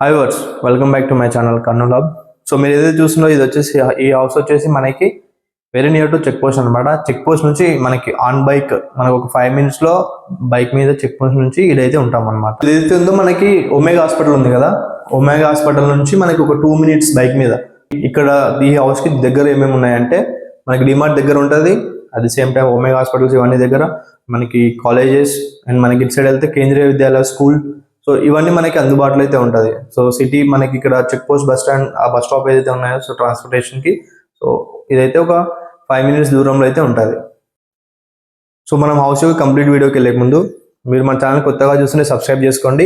Hi viewers welcome back to my channel Kurnool hub so మీరు ఏదైతే చూస్తున్నారో ఇది వచ్చేసి ఈ హౌస్ వచ్చేసి మనకి very near to check post అనమాట చెక్ పోస్ట్ నుంచి మనకి ఆన్ బైక్ మనకు ఒక ఫైవ్ మినిట్స్లో బైక్ మీద చెక్ పోస్ట్ నుంచి ఇదైతే ఉంటాం అనమాట ఏదైతే ఉందో మనకి ఒమేగా హాస్పిటల్ ఉంది కదా? ఒమేగా హాస్పిటల్ నుంచి మనకి ఒక టూ మినిట్స్ బైక్ మీద. ఇక్కడ ఈ హౌస్కి దగ్గర ఏమేమి ఉన్నాయంటే మనకి డిమార్ట్ దగ్గర ఉంటుంది at the same time Omega hospitals ఇవన్నీ దగ్గర. మనకి కాలేజెస్ అండ్ మనకి ఇటు సైడ్ వెళ్తే కేంద్రీయ విద్యాలయ స్కూల్ సో ఇవన్నీ మనకి అందుబాటులో అయితే ఉంటుంది. సో సిటీ మనకి ఇక్కడ చెక్ పోస్ట్ బస్ స్టాండ్ ఆ బస్ స్టాప్ ఏదైతే ఉన్నాయో సో ట్రాన్స్పోర్టేషన్కి సో ఇదైతే ఒక ఫైవ్ మినిట్స్ దూరంలో అయితే ఉంటుంది. సో మనం హౌస్ కంప్లీట్ వీడియోకి వెళ్ళే ముందు మీరు మన ఛానల్ కొత్తగా చూస్తుంటే సబ్స్క్రైబ్ చేసుకోండి.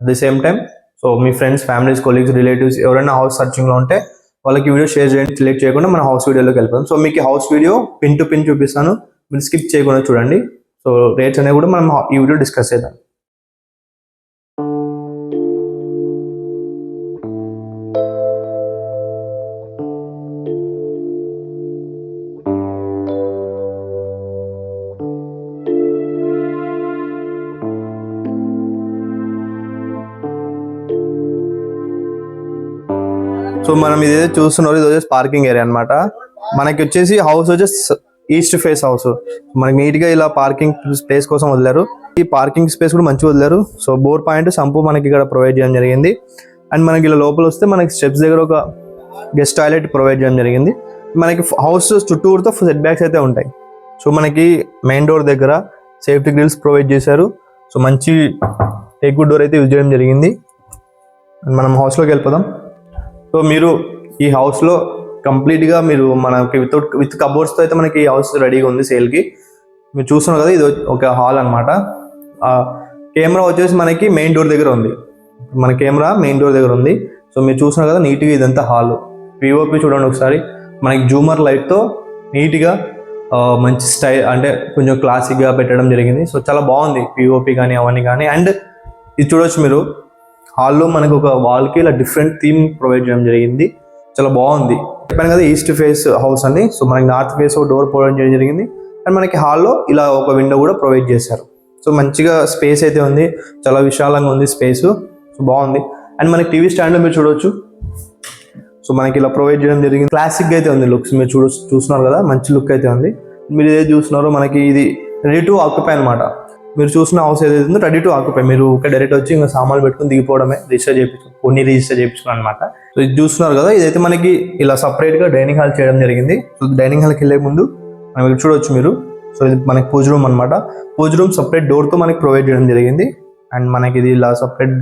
At the same time so me friends families colleagues relatives ఎవరైనా హౌస్ సర్చింగ్లో ఉంటే వాళ్ళకి వీడియో షేర్ చేయండి సెలెక్ట్ చేయకుండా మన హౌస్ వీడియోలోకి వెళ్ళిపోతాం సో మీకు house video pin to pin చూపిస్తాను. మీరు స్కిప్ చేయకుండా చూడండి. సో రేట్స్ అనేవి కూడా మనం ఈ వీడియో డిస్కస్ చేద్దాం. సో మనం ఇది చూస్తున్నారు ఇది వచ్చేసి పార్కింగ్ ఏరియా అన్నమాట. మనకి వచ్చేసి హౌస్ వచ్చేసి ఈస్ట్ ఫేస్ హౌస్ మనకి నీట్గా ఇలా పార్కింగ్ స్పేస్ కోసం వదిలారు. ఈ పార్కింగ్ స్పేస్ కూడా మంచిగా వదిలారు. సో బోర్ పాయింట్ సంపు మనకి ఇక్కడ ప్రొవైడ్ చేయడం జరిగింది. అండ్ మనకి ఇలా లోపల వస్తే మనకి స్టెప్స్ దగ్గర ఒక గెస్ట్ టాయిలెట్ ప్రొవైడ్ చేయడం జరిగింది. మనకి హౌస్ చుట్టూరుతో సెట్ బ్యాక్స్ అయితే ఉంటాయి. సో మనకి మెయిన్ డోర్ దగ్గర సేఫ్టీ గ్రిల్స్ ప్రొవైడ్ చేశారు. సో మంచి టేక్ డోర్ అయితే యూజ్ చేయడం జరిగింది. అండ్ మనం హౌస్లోకి వెళ్ళిపోదాం. సో మీరు ఈ హౌస్లో కంప్లీట్గా మీరు మనకి వితౌట్ విత్ కబోర్డ్స్తో అయితే మనకి ఈ హౌస్ రెడీగా ఉంది సేల్కి మీరు చూస్తున్నారు కదా ఇది ఒక హాల్ అనమాట కెమెరా వచ్చేసి మనకి మెయిన్ డోర్ దగ్గర ఉంది. మన కెమెరా మెయిన్ డోర్ దగ్గర ఉంది. సో మీరు చూస్తున్నారు కదా నీట్గా ఇదంతా హాల్ పిఓపి చూడండి ఒకసారి. మనకి జూమర్ లైట్తో నీట్గా మంచి స్టైల్ అంటే కొంచెం క్లాసిక్గా పెట్టడం జరిగింది. సో చాలా బాగుంది పిఓపి కానీ అవన్నీ కానీ. అండ్ ఇది చూడొచ్చు మీరు. హాల్లో మనకు ఒక వాల్కి ఇలా డిఫరెంట్ థీమ్ ప్రొవైడ్ చేయడం జరిగింది. చాలా బాగుంది. చెప్పాను కదా ఈస్ట్ ఫేస్ హౌస్ అని. సో మనకి నార్త్ ఫేస్ ఒక డోర్ ప్రొవైడ్ చేయడం జరిగింది. అండ్ మనకి హాల్లో ఇలా ఒక విండో కూడా ప్రొవైడ్ చేశారు. సో మంచిగా స్పేస్ అయితే ఉంది. చాలా విశాలంగా ఉంది స్పేస్. సో బాగుంది. అండ్ మనకి టీవీ స్టాండ్ మీరు చూడొచ్చు. సో మనకి ఇలా ప్రొవైడ్ చేయడం జరిగింది. క్లాసిక్ అయితే ఉంది లుక్స్. మీరు చూడ చూస్తున్నారు కదా మంచి లుక్ అయితే ఉంది. మీరు ఏది చూస్తున్నారో మనకి ఇది రెడీ టు ఆక్యుపై అనమాట మీరు చూసిన హౌస్ ఏదైతే ఉందో రెడీ టు ఆక్యుపై మీరు ఒక డైరెక్ట్ వచ్చి ఇంకా సామాన్లు పెట్టుకుని దిగిపోవడమే రిజిస్టర్ చేయించు కొన్ని రిజిస్టర్ చేయించుకుని అనమాట సో ఇది చూస్తున్నారు కదా ఇదైతే మనకి ఇలా separate గా డైనింగ్ హాల్ చేయడం జరిగింది. సో డైనింగ్ హాల్కి వెళ్ళే ముందు మనం ఇక్కడ మీరు. సో ఇది మనకి పూజ రూమ్ అనమాట పూజ రూమ్ సపరేట్ డోర్తో మనకి ప్రొవైడ్ చేయడం జరిగింది. అండ్ మనకి ఇది ఇలా సపరేట్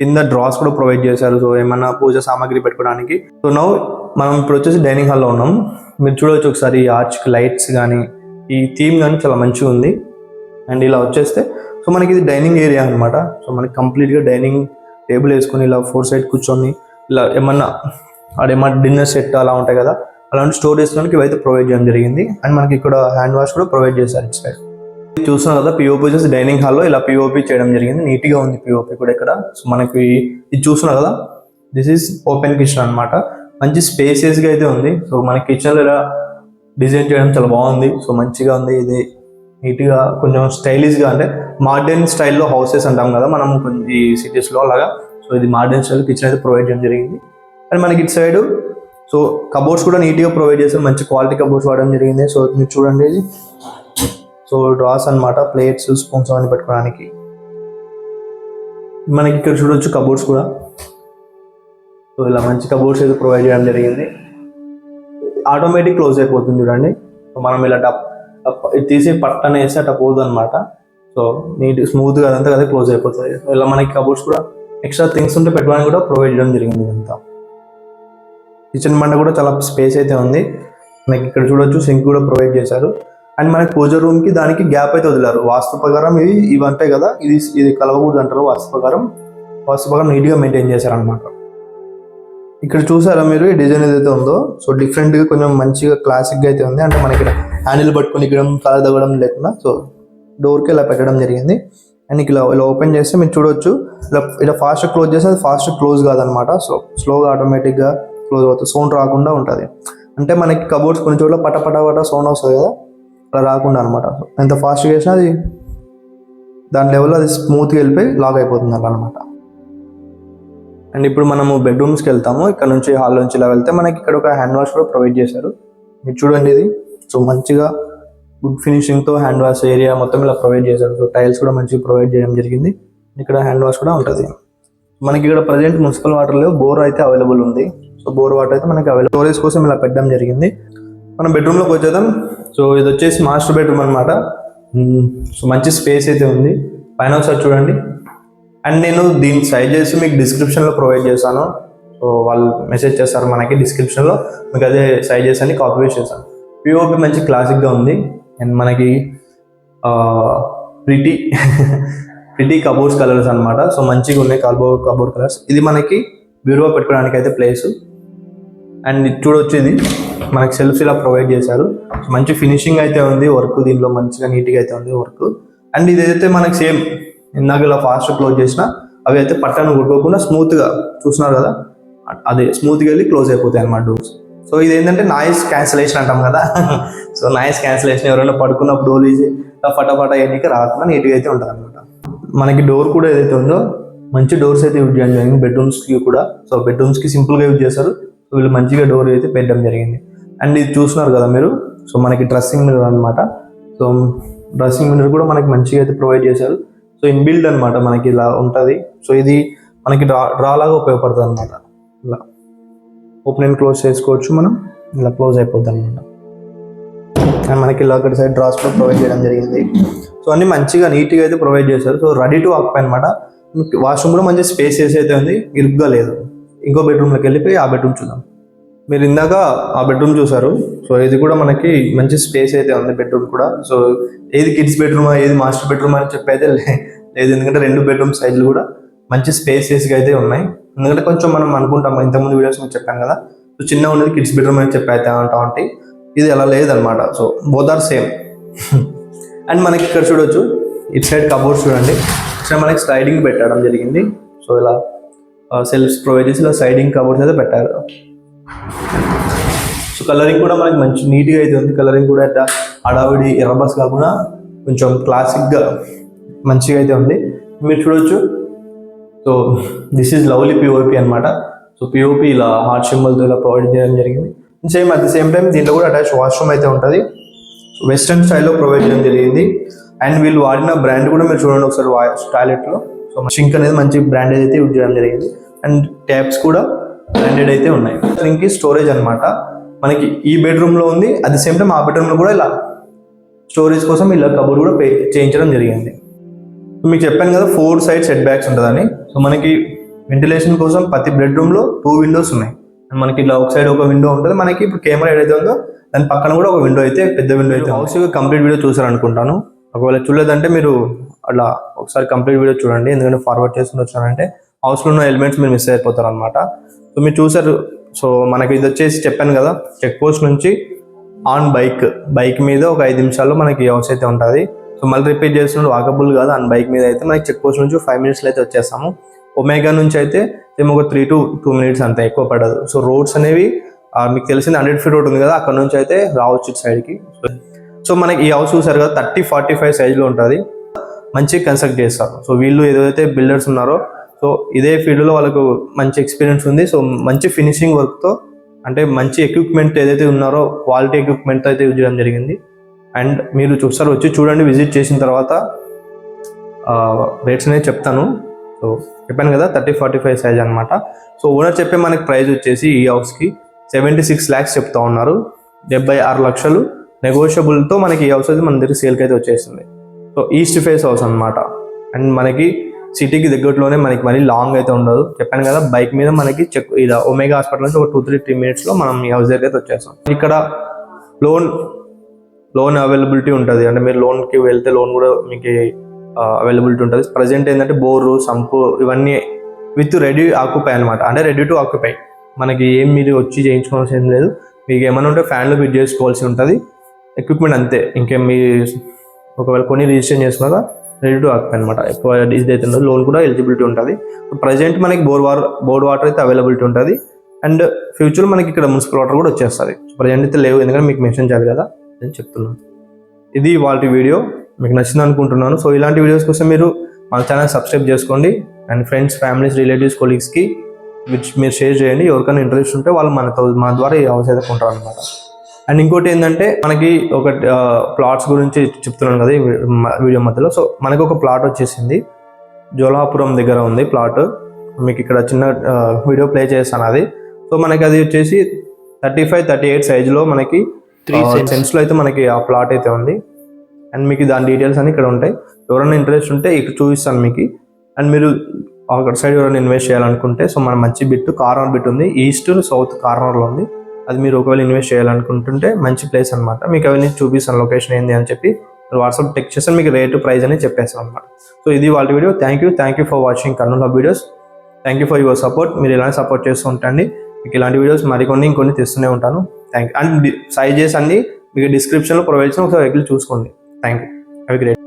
కింద డ్రాస్ కూడా ప్రొవైడ్ చేశారు. సో ఏమన్నా పూజ సామాగ్రి పెట్టుకోవడానికి. సో నౌ మనం ఇప్పుడు వచ్చేసి డైనింగ్ హాల్లో ఉన్నాం. మీరు చూడవచ్చు ఒకసారి ఈ ఆర్చ్కి లైట్స్ కానీ ఈ థీమ్ కానీ చాలా మంచిగా ఉంది. అండ్ ఇలా వచ్చేస్తే సో మనకి ఇది డైనింగ్ ఏరియా అనమాట సో మనకి కంప్లీట్గా డైనింగ్ టేబుల్ వేసుకొని ఇలా ఫోర్ సైడ్ కూర్చొని ఇలా ఏమన్నా ఏమన్నా డిన్నర్ సెట్ అలా ఉంటాయి కదా అలాంటి స్టోర్ చేసుకోవడానికి ఇవైతే ప్రొవైడ్ చేయడం జరిగింది. అండ్ మనకి ఇక్కడ హ్యాండ్ వాష్ కూడా ప్రొవైడ్ చేశారు ఇటు సైడ్. చూస్తున్నాం కదా పిఓపి వచ్చేసి డైనింగ్ హాల్లో ఇలా పిఓపి చేయడం జరిగింది. నీట్గా ఉంది పిఓపి కూడా ఇక్కడ. సో మనకి ఇది చూసిన కదా దిస్ ఈస్ ఓపెన్ కిచెన్ అనమాట మంచి స్పేసియస్గా అయితే ఉంది. సో మన కిచెన్లో ఇలా డిజైన్ చేయడం చాలా బాగుంది. సో మంచిగా ఉంది ఇది. నీట్గా కొంచెం స్టైలిష్గా అంటే మోడర్న్ స్టైల్లో హౌసెస్ అంటాం కదా మనం కొంచెం ఈ సిటీస్లో అలాగా. సో ఇది మోడర్న్ స్టైల్ కిచెన్ అయితే ప్రొవైడ్ చేయడం జరిగింది. అండ్ మనకి ఇటు సైడ్ సో కబోర్డ్స్ కూడా నీట్గా ప్రొవైడ్ చేస్తారు మంచి క్వాలిటీ కబోర్డ్స్ వాడడం జరిగింది. సో మీరు చూడండి ఇది. సో డ్రాస్ అన్నమాట ప్లేట్స్ స్పూన్స్ అవన్నీ పెట్టుకోవడానికి. మనకి ఇక్కడ చూడొచ్చు కబోర్డ్స్ కూడా. సో ఇలా మంచి కబోర్డ్స్ అయితే ప్రొవైడ్ చేయడం జరిగింది. ఆటోమేటిక్ క్లోజ్ అయిపోతుంది చూడండి. మనం ఇలా డప్ తీసి పట్టన వేసి అట్లా పోదు అనమాట సో నీట్ స్మూత్గా అదంతా అదే క్లోజ్ అయిపోతుంది. ఇలా మనకి కబోర్డ్స్ కూడా ఎక్స్ట్రా థింగ్స్ ఉంటే పెట్టడానికి కూడా ప్రొవైడ్ చేయడం జరిగింది ఇదంతా. కిచెన్ బండ కూడా చాలా స్పేస్ అయితే ఉంది. మనకి ఇక్కడ చూడొచ్చు సింక్ కూడా ప్రొవైడ్ చేశారు. అండ్ మనకి పూజ రూమ్కి దానికి గ్యాప్ అయితే వదిలారు. వాస్తు ప్రకారం ఇవి ఇవి అంటాయి కదా? ఇది ఇది కలవకూడదు అంటారు వాస్తు ప్రకారం. వాస్తు ప్రకారం నీట్గా మెయింటైన్ చేశారనమాట ఇక్కడ చూసారా మీరు ఈ డిజైన్ ఏదైతే ఉందో? సో డిఫరెంట్గా కొంచెం మంచిగా క్లాసిక్గా అయితే ఉంది. అంటే మనకి హ్యాండిల్ పట్టుకొని ఇక్కడ కల తగ్గడం లేకుండా సో డోర్కి ఇలా పెట్టడం జరిగింది. అండ్ ఇలా ఇలా ఓపెన్ చేస్తే మీరు చూడొచ్చు. ఇలా ఇలా ఫాస్ట్ క్లోజ్ చేస్తే అది ఫాస్ట్ క్లోజ్ కాదనమాట. సో స్లోగా ఆటోమేటిక్గా క్లోజ్ అవుతుంది. సౌండ్ రాకుండా ఉంటుంది. అంటే మనకి కబోర్డ్స్ కొన్ని చోట్ల పట పట పట సౌండ్ వస్తుంది కదా అలా రాకుండా అనమాట. ఎంత ఫాస్ట్గా చేసినా అది దాని లెవెల్లో అది స్మూత్గా వెళ్ళిపోయి లాక్ అయిపోతుంది అలా అనమాట. అండ్ ఇప్పుడు మనము బెడ్రూమ్స్కి వెళ్తాము. ఇక్కడ నుంచి హాల్ నుంచి ఇలా వెళ్తే మనకి ఇక్కడ ఒక హ్యాండ్ వాష్ కూడా ప్రొవైడ్ చేశారు. మీరు చూడండి ఇది. సో మంచిగా గుడ్ ఫినిషింగ్తో హ్యాండ్ వాష్ ఏరియా మొత్తం ఇలా ప్రొవైడ్ చేశారు. సో టైల్స్ కూడా మంచిగా ప్రొవైడ్ చేయడం జరిగింది. ఇక్కడ హ్యాండ్ వాష్ కూడా ఉంటుంది. మనకి ఇక్కడ ప్రజెంట్ మున్సిపల్ వాటర్ బోర్ అయితే అవైలబుల్ ఉంది. సో బోర్ వాటర్ అయితే మనకి అవైలబుల్ స్టోరేజ్ కోసం ఇలా పెట్టడం జరిగింది. మనం బెడ్రూమ్లోకి వచ్చేద్దాం. సో ఇది వచ్చేసి మాస్టర్ బెడ్రూమ్ అనమాట సో మంచి స్పేస్ అయితే ఉంది. పైన ఒకసారి చూడండి. అండ్ నేను దీని చేసి మీకు డిస్క్రిప్షన్లో ప్రొవైడ్ చేశాను. సో వాళ్ళు మెసేజ్ చేస్తారు మనకి డిస్క్రిప్షన్లో. మీకు అదే సైజెస్ అని కాపీ చేశాను పిఓపి మంచి క్లాసిక్గా ఉంది. అండ్ మనకి ప్రిటీ ప్రిటీ కబోర్డ్స్ కలర్స్ అనమాట సో మంచిగా ఉన్నాయి కాల్బో కబోర్డ్ కలర్స్ ఇది మనకి బ్యూరో పెట్టుకోవడానికి అయితే ప్లేస్ అండ్ చూడొచ్చు ఇది. మనకి సెల్ఫ్స్ ఇలా ప్రొవైడ్ చేశారు. మంచి ఫినిషింగ్ అయితే ఉంది వర్క్ దీనిలో మంచిగా నీట్గా అయితే ఉంది వర్క్ అండ్ ఇదైతే మనకి సేమ్ ఇందాక ఇలా ఫాస్ట్ క్లోజ్ చేసిన అవి అయితే పట్టను ఉడుకోకుండా స్మూత్గా చూస్తున్నారు కదా? అదే స్మూత్గా వెళ్ళి క్లోజ్ అయిపోతాయి అన్నమాట డోర్స్ సో ఇది ఏంటంటే నాయిస్ క్యాన్సిలేషన్ అంటాం కదా. సో నాయిస్ క్యాన్సిలేషన్ ఎవరైనా పడుకున్నప్పుడు డోర్ ఫటాఫట ఎన్నిక రాకుండా నీట్గా అయితే ఉంటుంది అనమాట మనకి డోర్ కూడా ఏదైతే ఉందో మంచి డోర్స్ అయితే యూజ్ చేయడం. జరిగింది బెడ్రూమ్స్కి కూడా. సో బెడ్రూమ్స్కి సింపుల్గా యూజ్ చేస్తారు. సో వీళ్ళు మంచిగా డోర్ అయితే పెట్టడం జరిగింది. అండ్ ఇది చూస్తున్నారు కదా మీరు. సో మనకి డ్రెస్సింగ్ మిర్రర్ అనమాట సో డ్రెస్సింగ్ మిర్రర్ కూడా మనకి మంచిగా అయితే ప్రొవైడ్ చేశారు. సో ఇన్బిల్డ్ అనమాట మనకి ఇలా ఉంటుంది. సో ఇది మనకి డ్రా డ్రా లాగా ఉపయోగపడుతుంది అనమాట ఓపెన్ అండ్ క్లోజ్ చేసుకోవచ్చు మనం. ఇలా క్లోజ్ అయిపోద్ది అనమాట అండ్ మనకి ఇలా అక్కడ సైడ్ డ్రాస్ కూడా ప్రొవైడ్ చేయడం జరిగింది. సో అన్ని మంచిగా నీట్గా అయితే ప్రొవైడ్ చేశారు. సో రెడీ టు ఆక్పై అనమాట వాష్రూమ్ కూడా మంచి స్పేసెస్ అయితే ఉంది. ఇరుగ్గా లేదు. ఇంకో బెడ్రూమ్లోకి వెళ్ళిపోయి ఆ బెడ్రూమ్ చూద్దాం. మీరు ఇందాక ఆ బెడ్రూమ్ చూసారు సో ఇది కూడా మనకి మంచి స్పేస్ అయితే ఉంది బెడ్రూమ్ కూడా. సో ఏది కిడ్స్ బెడ్రూమా ఏది మాస్టర్ బెడ్రూమ్ అని చెప్పి అయితే లే- లేదు. ఎందుకంటే రెండు బెడ్రూమ్ సైజులు కూడా మంచి స్పేసెస్గా అయితే ఉన్నాయి. ఎందుకంటే కొంచెం మనం అనుకుంటాం ఇంతకుముందు వీడియోస్ మీకు చెప్పాను కదా. సో చిన్న ఉన్నది కిడ్స్ బెడ్రూమ్ అని చెప్పి అయితే అంటా ఉంటే ఇది అలా లేదనమాట so both are same and మనకి ఇక్కడ చూడొచ్చు ఇట్ సైడ్ కబోర్డ్స్ చూడండి. ఇక్కడ మనకి స్లైడింగ్ పెట్టడం జరిగింది. సో ఇలా సెల్ఫ్స్ ప్రొవైడ్ చేసి ఇలా స్లైడింగ్ కబోర్డ్స్ అయితే పెట్టారు. సో కలరింగ్ కూడా మనకి మంచి నీట్గా అయితే ఉంది. కలరింగ్ కూడా అట్లా హడావిడి ఎర్రబస్ కాకుండా కొంచెం క్లాసిక్గా మంచిగా అయితే ఉంది. మీరు చూడొచ్చు so this is lovely POP అనమాట సో పిఓపి ఇలా హార్ట్ సింబల్తో ఇలా ప్రొవైడ్ చేయడం జరిగింది. Same at the same time దీంట్లో కూడా అటాచ్ వాష్రూమ్ అయితే ఉంటుంది. వెస్ట్రన్ స్టైల్లో ప్రొవైడ్ చేయడం జరిగింది. అండ్ వీళ్ళు వాడిన బ్రాండ్ కూడా మీరు చూడండి ఒకసారి టాయిలెట్లో సో షింక్ అనేది మంచి బ్రాండెడ్ అయితే యూజ్ చేయడం జరిగింది. అండ్ ట్యాప్స్ కూడా బ్రాండెడ్ అయితే ఉన్నాయి. దీనికి స్టోరేజ్ అనమాట మనకి ఈ బెడ్రూమ్లో ఉంది. అట్ ది సేమ్ టైం ఆ బెడ్రూమ్లో కూడా ఇలా స్టోరేజ్ కోసం ఇలా కబోర్డ్ కూడా పే చేయించడం జరిగింది. మీకు చెప్పాను కదా ఫోర్ సైడ్ సెట్ బ్యాక్స్ ఉంటుందని సో మనకి వెంటిలేషన్ కోసం ప్రతి బెడ్రూమ్లో టూ విండోస్ ఉన్నాయి. మనకి ఇట్లా ఒక సైడ్ ఒక విండో ఉంటుంది. మనకి ఇప్పుడు కెమెరా ఏదైతే ఉందో దాని పక్కన కూడా ఒక విండో అయితే పెద్ద విండో అయితే హౌస్ కంప్లీట్ వీడియో చూసారు అనుకుంటాను ఒకవేళ చూడలేదంటే మీరు అలా ఒకసారి కంప్లీట్ వీడియో చూడండి. ఎందుకంటే ఫార్వర్డ్ చేసుకుని వచ్చానంటే హౌస్లో ఉన్న ఎలిమెంట్స్ మీరు మిస్ అయిపోతారు అనమాట సో మీరు చూసారు. సో మనకి ఇది వచ్చేసి చెప్పాను కదా చెక్ పోస్ట్ నుంచి ఆన్ బైక్ బైక్ మీద ఒక ఐదు నిమిషాల్లో మనకి హౌస్ అయితే ఉంటుంది. సో మళ్ళీ రిపీట్ చేస్తున్నాడు వాకబుల్ కాదు. అండ్ బైక్ మీద అయితే మనకి చెక్ పోస్ట్ నుంచి ఫైవ్ మినిట్స్లో అయితే వచ్చేస్తాము. ఒమేగా నుంచి అయితే ఏమో ఒక త్రీ టు టూ మినిట్స్ అంత ఎక్కువ పడదు. సో రోడ్స్ అనేవి మీకు తెలిసింది హండ్రెడ్ ఫీట్ రోడ్ ఉంది కదా అక్కడ నుంచి అయితే రావచ్చు ఇటు సైడ్కి సో మనకి ఈ హౌస్ చూసారు కదా థర్టీ ఫార్టీ ఫైవ్ సైజ్లో ఉంటుంది. మంచిగా కన్స్ట్రక్ట్ చేస్తారు. సో వీళ్ళు ఏదైతే బిల్డర్స్ ఉన్నారో సో ఇదే ఫీల్డ్లో వాళ్ళకు మంచి ఎక్స్పీరియన్స్ ఉంది. సో మంచి ఫినిషింగ్ వర్క్తో అంటే మంచి ఎక్విప్మెంట్ ఏదైతే ఉన్నారో క్వాలిటీ ఎక్విప్మెంట్ అయితే యూజ్ చేయడం జరిగింది. అండ్ మీరు ఒకసారి వచ్చి చూడండి విజిట్ చేసిన తర్వాత రేట్స్ అనేది చెప్తాను. సో చెప్పాను కదా థర్టీ ఫార్టీ ఫైవ్ సైజ్ అనమాట సో ఓనర్ చెప్పే మనకి ప్రైస్ వచ్చేసి ఈ హౌస్కి సెవెంటీ సిక్స్ ల్యాక్స్ చెప్తా ఉన్నారు. డెబ్బై ఆరు లక్షలు. నెగోషియబుల్తో మనకి ఈ హౌస్ అయితే మన దగ్గర సేల్కి అయితే వచ్చేస్తుంది సో ఈస్ట్ ఫేస్ హౌస్ అనమాట అండ్ మనకి సిటీకి దగ్గరలోనే మనకి మరీ లాంగ్ అయితే ఉండదు. చెప్పాను కదా బైక్ మీద మనకి చెక్ ఇలా ఒమేగా హాస్పిటల్ నుంచి ఒక టూ త్రీ త్రీ మినిట్స్లో మనం ఈ హౌస్ దగ్గర అయితే వచ్చేస్తాం. ఇక్కడ లోన్ లోన్ అవైలబిలిటీ ఉంటుంది. అంటే మీరు లోన్కి వెళ్తే లోన్ కూడా మీకు అవైలబిలిటీ ఉంటుంది. ప్రజెంట్ ఏంటంటే బోరు సంపు ఇవన్నీ విత్ రెడీ ఆక్యుపై అనమాట అంటే రెడీ టు ఆక్యుపై. మనకి ఏం మీరు వచ్చి చేయించుకోవాల్సి లేదు. మీకు ఏమైనా ఉంటే ఫ్యాన్లు ఫిట్ చేసుకోవాల్సి ఉంటుంది. ఎక్విప్మెంట్ అంతే. ఇంకేం మీ ఒకవేళ కొన్ని రిజిస్ట్రేషన్ చేసుకున్నాక రెడీ టు ఆక్యుపై అనమాట ఎక్కువ ఇది అయితే ఉండదు. లోన్ కూడా ఎలిజిబిలిటీ ఉంటుంది. ప్రజెంట్ మనకి బోర్ వాటర్ బోర్డ్ వాటర్ అయితే అవైలబిలిటీ ఉంటుంది. అండ్ ఫ్యూచర్ మనకి ఇక్కడ మున్సిపల్ వాటర్ కూడా వచ్చేస్తుంది. ప్రజెంట్ అయితే లేవు. ఎందుకంటే మీకు మెన్షన్ చేయాలి కదా. నేను చెప్తున్నాను. ఇది వాళ్ళ వీడియో. మీకు నచ్చింది అనుకుంటున్నాను. సో ఇలాంటి వీడియోస్ కోసం మీరు మన ఛానల్ సబ్స్క్రైబ్ చేసుకోండి. అండ్ ఫ్రెండ్స్ ఫ్యామిలీస్ రిలేటివ్స్ కొలీగ్స్కి మీరు షేర్ చేయండి. ఎవరికైనా ఇంట్రెస్ట్ ఉంటే వాళ్ళు మనతో మన ద్వారా ఈ హౌస్ అయితే కొంటారు అనమాట అండ్ ఇంకోటి ఏంటంటే మనకి ఒక ప్లాట్స్ గురించి చెప్తున్నాను కదా వీడియో మధ్యలో. సో మనకు ఒక ప్లాట్ వచ్చేసింది. జోలాపురం దగ్గర ఉంది ప్లాట్ మీకు ఇక్కడ చిన్న వీడియో ప్లే చేస్తాను అది. సో మనకి అది వచ్చేసి థర్టీ ఫైవ్ థర్టీ ఎయిట్ సైజులో మనకి త్రీ సెంట్స్లో అయితే మనకి ఆ ప్లాట్ అయితే ఉంది. అండ్ మీకు దాని డీటెయిల్స్ అన్ని ఇక్కడ ఉంటాయి. ఎవరైనా ఇంట్రెస్ట్ ఉంటే ఇక్కడ చూపిస్తాను మీకు. అండ్ మీరు అక్కడ సైడ్ ఎవరైనా ఇన్వెస్ట్ చేయాలనుకుంటే సో మన మంచి బిట్ కార్నర్ బిట్ ఉంది. ఈస్ట్ సౌత్ కార్నర్లో ఉంది. అది మీరు ఒకవేళ ఇన్వెస్ట్ చేయాలనుకుంటుంటే మంచి ప్లేస్ అనమాట మీకు అవన్నీ చూపిస్తాను లొకేషన్ ఏంది అని చెప్పి. వాట్సాప్ టెక్స్ట్ చేస్తే మీకు రేటు ప్రైస్ అని చెప్పేస్తాను అనమాట సో ఇది వాళ్ళ video thank you thank you for watching Kurnool videos thank you for your support మీరు ఇలానే సపోర్ట్ చేస్తూ ఉంటండి. మీకు ఇలాంటి వీడియోస్ మరికొన్ని ఇంకొన్ని తెస్తూనే ఉంటాను. థ్యాంక్ యూ అండ్ సైజెస్ అన్ని మీకు డిస్క్రిప్షన్లో ప్రొవైడ్ చేసిన ఒకసారి వెహికల్ చూసుకోండి. Thank you have great